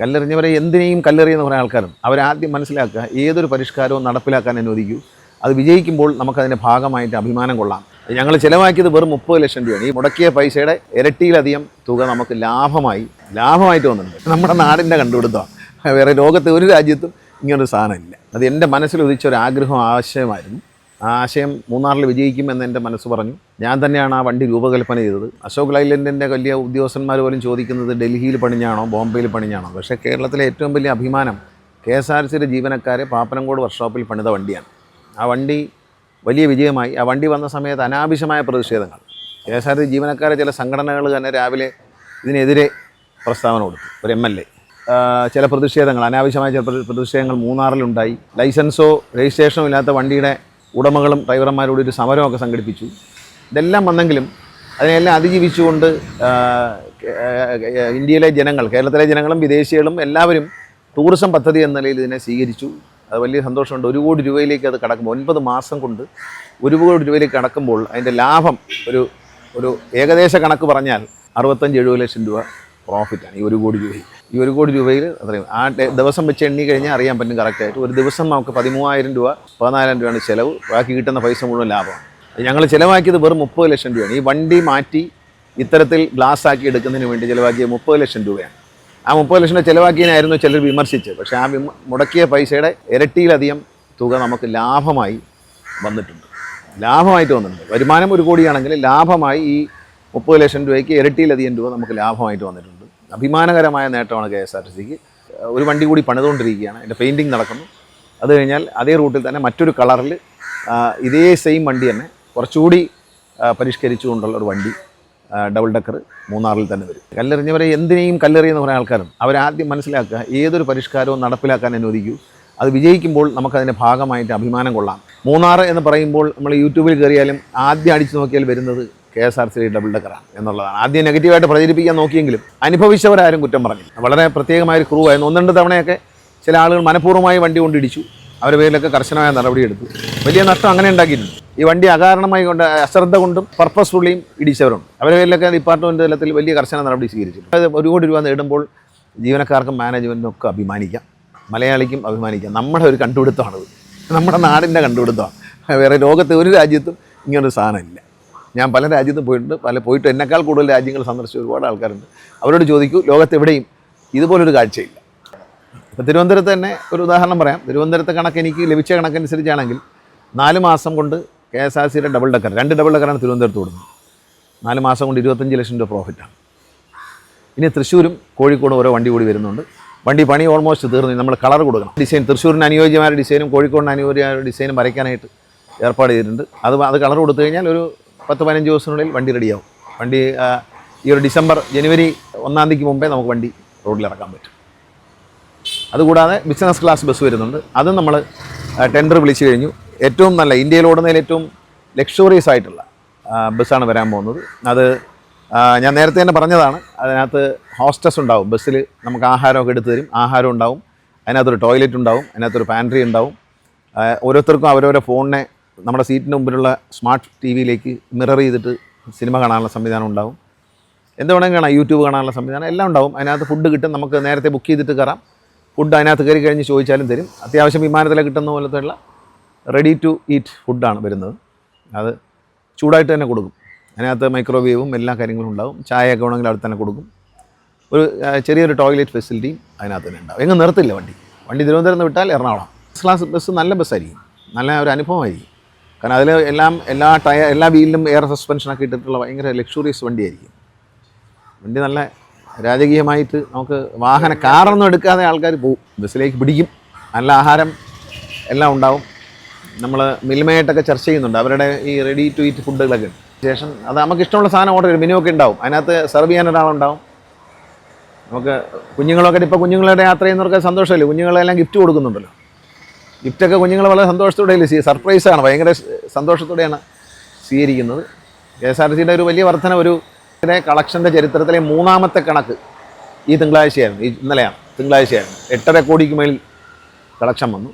കല്ലെറിഞ്ഞവരെ എന്തിനേയും കല്ലെറിയെന്ന് പറയുന്ന ആൾക്കാരുണ്ട് അവരാദ്യം മനസ്സിലാക്കുക ഏതൊരു പരിഷ്കാരവും നടപ്പിലാക്കാൻ അനുവദിക്കൂ. അത് വിജയിക്കുമ്പോൾ നമുക്കതിന്റെ ഭാഗമായിട്ട് അഭിമാനം കൊള്ളാം. ഞങ്ങൾ ചിലവാക്കിയത് വെറും മുപ്പത് ലക്ഷം രൂപയാണ്. ഈ മുടക്കിയ പൈസയുടെ ഇരട്ടിയിലധികം തുക നമുക്ക് ലാഭമായി ലാഭമായിട്ട് വന്നിട്ടുണ്ട്. നമ്മുടെ നാടിന്റെ കണ്ടുപിടുത്തമാണ് വേറെ ലോകത്തെ ഒരു രാജ്യത്തും ഇങ്ങനൊരു സാധനമില്ല. അത് എന്റെ മനസ്സിൽ ഉദിച്ച ഒരു ആഗ്രഹം ആശയമായിരുന്നു. ആ ആശയം മൂന്നാറിൽ വിജയിക്കുമെന്ന് എന്റെ മനസ്സ് പറഞ്ഞു. ഞാൻ തന്നെയാണ് ആ വണ്ടി രൂപകൽപ്പന ചെയ്തത്. അശോക് ലൈലൻഡിന്റെ വലിയ ഉദ്യോഗസ്ഥന്മാർ പോലും ചോദിക്കുന്നത് ഡൽഹിയിൽ പണിഞ്ഞാണോ ബോംബെയിൽ പണിഞ്ഞാണോ? പക്ഷേ കേരളത്തിലെ ഏറ്റവും വലിയ അഭിമാനം കെ എസ് ആർ സിയുടെ ജീവനക്കാരെ പാപ്പനംകോട് വർക്ക്ഷോപ്പിൽ പണിത വണ്ടിയാണ്. ആ വണ്ടി വലിയ വിജയമായി. ആ വണ്ടി വന്ന സമയത്ത് അനാവശ്യമായ പ്രതിഷേധങ്ങൾ. കെ എസ് ആർ സി ജീവനക്കാരെ ചില സംഘടനകൾ തന്നെ രാവിലെ ഇതിനെതിരെ പ്രസ്താവന കൊടുത്തു. ഒരു എം എൽ എ. ചില പ്രതിഷേധങ്ങൾ അനാവശ്യമായ ചില പ്രതിഷേധങ്ങൾ മൂന്നാറിലുണ്ടായി. ലൈസൻസോ രജിസ്ട്രേഷനോ ഇല്ലാത്ത വണ്ടിയുടെ ഉടമകളും ഡ്രൈവർമാരോട് ഒരു സമരമൊക്കെ സംഘടിപ്പിച്ചു. ഇതെല്ലാം വന്നെങ്കിലും അതിനെല്ലാം അതിജീവിച്ചുകൊണ്ട് ഇന്ത്യയിലെ ജനങ്ങൾ കേരളത്തിലെ ജനങ്ങളും വിദേശികളും എല്ലാവരും ടൂറിസം പദ്ധതി എന്ന നിലയിൽ ഇതിനെ സ്വീകരിച്ചു. അത് വലിയ സന്തോഷമുണ്ട്. ഒരു കോടി രൂപയിലേക്ക് അത് കടക്കുമ്പോൾ ഒൻപത് മാസം കൊണ്ട് ഒരു കോടി രൂപയിലേക്ക് കടക്കുമ്പോൾ അതിന്റെ ലാഭം ഒരു ഒരു ഏകദേശ കണക്ക് പറഞ്ഞാൽ അറുപത്തഞ്ച് എഴുപത് ലക്ഷം രൂപ. പ്രോഫിറ്റാണ് ഈ ഒരു കോടി രൂപയിൽ. ഈ ഒരു കോടി രൂപയിൽ അത്രയും. ആ ദിവസം വെച്ച് എണ്ണി കഴിഞ്ഞാൽ അറിയാൻ പറ്റും കറക്റ്റായിട്ട് ഒരു ദിവസം നമുക്ക് പതിമൂവായിരം രൂപ പതിനായിരം രൂപയാണ് ചിലവ്. ബാക്കി കിട്ടുന്ന പൈസ മുഴുവൻ ലാഭമാണ്. ഞങ്ങൾ ചിലവാക്കിയത് വെറും മുപ്പത് ലക്ഷം രൂപയാണ്. ഈ വണ്ടി മാറ്റി ഇത്തരത്തിൽ ഗ്ലാസ് ആക്കി എടുക്കുന്നതിന് വേണ്ടി ചിലവാക്കിയ മുപ്പത് ലക്ഷം രൂപയാണ്. ആ മുപ്പത് ലക്ഷം രൂപ ചിലവാക്കിയതിനായിരുന്നു ചിലർ വിമർശിച്ചത്. പക്ഷേ ആ വിമ മുടക്കിയ പൈസയുടെ ഇരട്ടിയിലധികം തുക നമുക്ക് ലാഭമായി വന്നിട്ടുണ്ട്. ലാഭമായിട്ട് വന്നിട്ടുണ്ട്. വരുമാനം ഒരു കോടിയാണെങ്കിൽ ലാഭമായി ഈ മുപ്പത് ലക്ഷം രൂപയ്ക്ക് ഇരട്ടിയിലധികം രൂപ നമുക്ക് ലാഭമായിട്ട് വന്നിട്ടുണ്ട്. അഭിമാനകരമായ നേട്ടമാണ് കെ എസ് ആർ ടി സിക്ക്. ഒരു വണ്ടി കൂടി പണിതുകൊണ്ടിരിക്കുകയാണ്. എന്റെ പെയിന്റിങ് നടക്കുന്നു. അത് കഴിഞ്ഞാൽ അതേ റൂട്ടിൽ തന്നെ മറ്റൊരു കളറിൽ ഇതേ സെയിം വണ്ടി തന്നെ കുറച്ചുകൂടി പരിഷ്കരിച്ചുകൊണ്ടുള്ള ഒരു വണ്ടി ഡബിൾ ഡക്കർ മൂന്നാറിൽ തന്നെ വരും. കല്ലെറിഞ്ഞവരെ എന്തിനേയും കല്ലെറിയുന്ന കുറേ ആൾക്കാരുണ്ട്. അവരാദ്യം മനസ്സിലാക്കുക ഏതൊരു പരിഷ്കാരവും നടപ്പിലാക്കാൻ അനുവദിക്കൂ. അത് വിജയിക്കുമ്പോൾ നമുക്കതിന്റെ ഭാഗമായിട്ട് അഭിമാനം കൊള്ളാം. മൂന്നാറ് എന്ന് പറയുമ്പോൾ നമ്മൾ യൂട്യൂബിൽ കയറിയാലും ആദ്യം അടിച്ചു നോക്കിയാൽ വരുന്നത് K S R C double ഡെക്കറാണ് എന്നുള്ളതാണ്. ആദ്യം നെഗറ്റീവായിട്ട് പ്രചരിപ്പിക്കാൻ നോക്കിയെങ്കിലും അനുഭവിച്ചവരാരും കുറ്റം പറഞ്ഞില്ല. വളരെ പ്രത്യേകമായ ഒരു ക്രൂ ആയിരുന്നു. ഒന്ന് രണ്ട് തവണയൊക്കെ ചില ആളുകൾ മനഃപൂർവമായി വണ്ടി കൊണ്ടിടിച്ചു അവരുടെ പേരിലൊക്കെ കർശനമായ നടപടിയെടുത്തു വലിയ നഷ്ടം അങ്ങനെ ഉണ്ടാക്കിയിട്ടുണ്ട്. ഈ വണ്ടി അകാരണമായി കൊണ്ട് അശ്രദ്ധ കൊണ്ടും പർപ്പസ്ഫുള്ളിയും ഇടിച്ചവരുണ്ട്. അവരുടെ പേരിലൊക്കെ ഡിപ്പാർട്ട്മെന്റ് തലത്തിൽ വലിയ കർശന നടപടി സ്വീകരിച്ചിട്ടുണ്ട്. അത് ഒരു കോടി രൂപ നേടുമ്പോൾ ജീവനക്കാർക്കും മാനേജ്മെന്റിനും ഒക്കെ അഭിമാനിക്കാം. മലയാളിക്കും അഭിമാനിക്കാം. നമ്മുടെ ഒരു കണ്ടുപിടുത്തമാണത്. നമ്മുടെ നാടിന്റെ കണ്ടുപിടുത്തമാണ്. വേറെ ലോകത്തെ ഒരു രാജ്യത്തും ഇങ്ങനൊരു സാധനമില്ല ഞാൻ പല രാജ്യത്തും പോയിട്ടുണ്ട്. പല പോയിട്ട് എന്നെക്കാൾ കൂടുതൽ രാജ്യങ്ങൾ സന്ദർശിച്ച ഒരുപാട് ആൾക്കാരുണ്ട്. അവരോട് ചോദിക്കൂ ലോകത്തെവിടെയും ഇതുപോലൊരു കാഴ്ചയില്ല. ഇപ്പോൾ തിരുവനന്തപുരത്ത് തന്നെ ഒരു ഉദാഹരണം പറയാം. തിരുവനന്തപുരത്തെ കണക്ക് എനിക്ക് ലഭിച്ച കണക്കനുസരിച്ചാണെങ്കിൽ നാല് മാസം കൊണ്ട് കെ എസ് ആർ സിയുടെ ഡബിൾ ഡക്കർ രണ്ട് ഡബിൾ ഡക്കറാണ് തിരുവനന്തപുരത്ത് കൊടുക്കുന്നത് നാല് മാസം കൊണ്ട് ഇരുപത്തഞ്ച് ലക്ഷം രൂപ പ്രോഫിറ്റാണ് ഇനി തൃശ്ശൂരും കോഴിക്കോടും ഓരോ വണ്ടി കൂടി വരുന്നുണ്ട്. വണ്ടി പണി ഓൾമോസ്റ്റ് തീർന്നു. നമ്മൾ കളർ കൊടുക്കണം. ഡിസൈൻ തൃശ്ശൂരിന് അനുയോജ്യമായ ഡിസൈനും കോഴിക്കോടിന് അനുയോജ്യമായ ഡിസൈനും വരയ്ക്കാനായിട്ട് ഏർപ്പാട് ചെയ്തിട്ടുണ്ട്. അത് അത് കളർ കൊടുത്തു കഴിഞ്ഞാൽ ഒരു പത്ത് പതിനഞ്ച് ദിവസത്തിനുള്ളിൽ വണ്ടി റെഡിയാവും. വണ്ടി ഈ ഒരു ഡിസംബർ ജനുവരി ഒന്നാം തീയതിക്ക് മുമ്പേ നമുക്ക് വണ്ടി റോഡിൽ ഇറക്കാൻ പറ്റും. അതുകൂടാതെ ബിസിനസ് ക്ലാസ് ബസ് വരുന്നുണ്ട്. അതും നമ്മൾ ടെൻഡർ വിളിച്ചു കഴിഞ്ഞു. ഏറ്റവും നല്ല ഇന്ത്യയിൽ ഓടുന്നതിൽ ഏറ്റവും ലക്ഷറിയസ് ആയിട്ടുള്ള ബസ്സാണ് വരാൻ പോകുന്നത്. അത് ഞാൻ നേരത്തെ തന്നെ പറഞ്ഞതാണ്. അതിനകത്ത് ഹോസ്റ്റസ് ഉണ്ടാവും. ബസ്സിൽ നമുക്ക് ആഹാരമൊക്കെ എടുത്തു തരും. ആഹാരം ഉണ്ടാവും. അതിനകത്തൊരു ടോയ്ലറ്റ് ഉണ്ടാവും. അതിനകത്തൊരു പാൻട്രി ഉണ്ടാവും. ഓരോരുത്തർക്കും അവരവരെ ഫോണിനെ നമ്മുടെ സീറ്റിന്റെ മുമ്പിലുള്ള സ്മാർട്ട് ടി വിയിലേക്ക് മിറർ ചെയ്തിട്ട് സിനിമ കാണാനുള്ള സംവിധാനം ഉണ്ടാവും. എന്ത് വേണമെങ്കിൽ കാണാം യൂട്യൂബ് കാണാനുള്ള സംവിധാനം എല്ലാം ഉണ്ടാവും. അതിനകത്ത് ഫുഡ് കിട്ടും നമുക്ക് നേരത്തെ ബുക്ക് ചെയ്തിട്ട് കയറാം. ഫുഡ് അതിനകത്ത് കയറി കഴിഞ്ഞ് ചോദിച്ചാലും തരും. അത്യാവശ്യം വിമാനത്തിലെ കിട്ടുന്ന പോലത്തെയുള്ള റെഡി ടു ഈറ്റ് ഫുഡാണ് വരുന്നത്. അത് ചൂടായിട്ട് തന്നെ കൊടുക്കും. അതിനകത്ത് മൈക്രോവേവും എല്ലാ കാര്യങ്ങളും ഉണ്ടാവും. ചായയൊക്കെ വേണമെങ്കിൽ അവിടെ തന്നെ കൊടുക്കും. ഒരു ചെറിയൊരു ടോയ്ലറ്റ് ഫെസിലിറ്റിയും അതിനകത്ത് തന്നെ ഉണ്ടാവും. എങ്ങും നിർത്തില്ല വണ്ടി. വണ്ടി തിരുവനന്തപുരം നിന്ന് വിട്ടാൽ എറണാകുളം. ഫസ്റ്റ് ക്ലാസ് ബസ് നല്ല ബസ്സായിരിക്കും നല്ല ഒരു അനുഭവമായിരിക്കും. കാരണം അതിൽ എല്ലാം എല്ലാ ടയർ എല്ലാ വീലിലും എയർ സസ്പെൻഷനൊക്കെ ഇട്ടിട്ടുള്ള ഭയങ്കര ലക്ഷൂറിയസ് വണ്ടിയായിരിക്കും. വണ്ടി നല്ല രാജകീയമായിട്ട് നമുക്ക് വാഹന കാറൊന്നും എടുക്കാതെ ആൾക്കാർ പോകും ബസ്സിലേക്ക് പിടിക്കും. നല്ല ആഹാരം എല്ലാം ഉണ്ടാവും. നമ്മൾ മിൽമയായിട്ടൊക്കെ ചർച്ച ചെയ്യുന്നുണ്ട്. അവരുടെ ഈ റെഡി ടു ഈറ്റ് ഫുഡുകളൊക്കെ. ശേഷം അത് നമുക്ക് ഇഷ്ടമുള്ള സാധനം ഓർഡർ ചെയ്യും. മെനു ഒക്കെ ഉണ്ടാവും. അതിനകത്ത് സെർവ് ചെയ്യാൻ ഒരാളുണ്ടാവും. നമുക്ക് കുഞ്ഞുങ്ങളൊക്കെ ഇപ്പോൾ കുഞ്ഞുങ്ങളുടെ യാത്ര ചെയ്യുന്നവർക്ക് സന്തോഷമല്ലേ? കുഞ്ഞുങ്ങളെല്ലാം ഗിഫ്റ്റ് കൊടുക്കുന്നുണ്ടല്ലോ. ഗിഫ്റ്റൊക്കെ കുഞ്ഞുങ്ങൾ വളരെ സന്തോഷത്തോടെയല്ലേ സ്വീ സർപ്രൈസാണ്. ഭയങ്കര സന്തോഷത്തോടെയാണ് സ്വീകരിക്കുന്നത്. കെ എസ് ആർ സിയുടെ ഒരു വലിയ വർധന ഒരു കളക്ഷന്റെ ചരിത്രത്തിലെ മൂന്നാമത്തെ കണക്ക് ഈ തിങ്കളാഴ്ചയായിരുന്നു. ഈ ഇന്നലെയാണ്. തിങ്കളാഴ്ചയായിരുന്നു. എട്ടര കോടിക്ക് മേൽ കളക്ഷൻ വന്നു.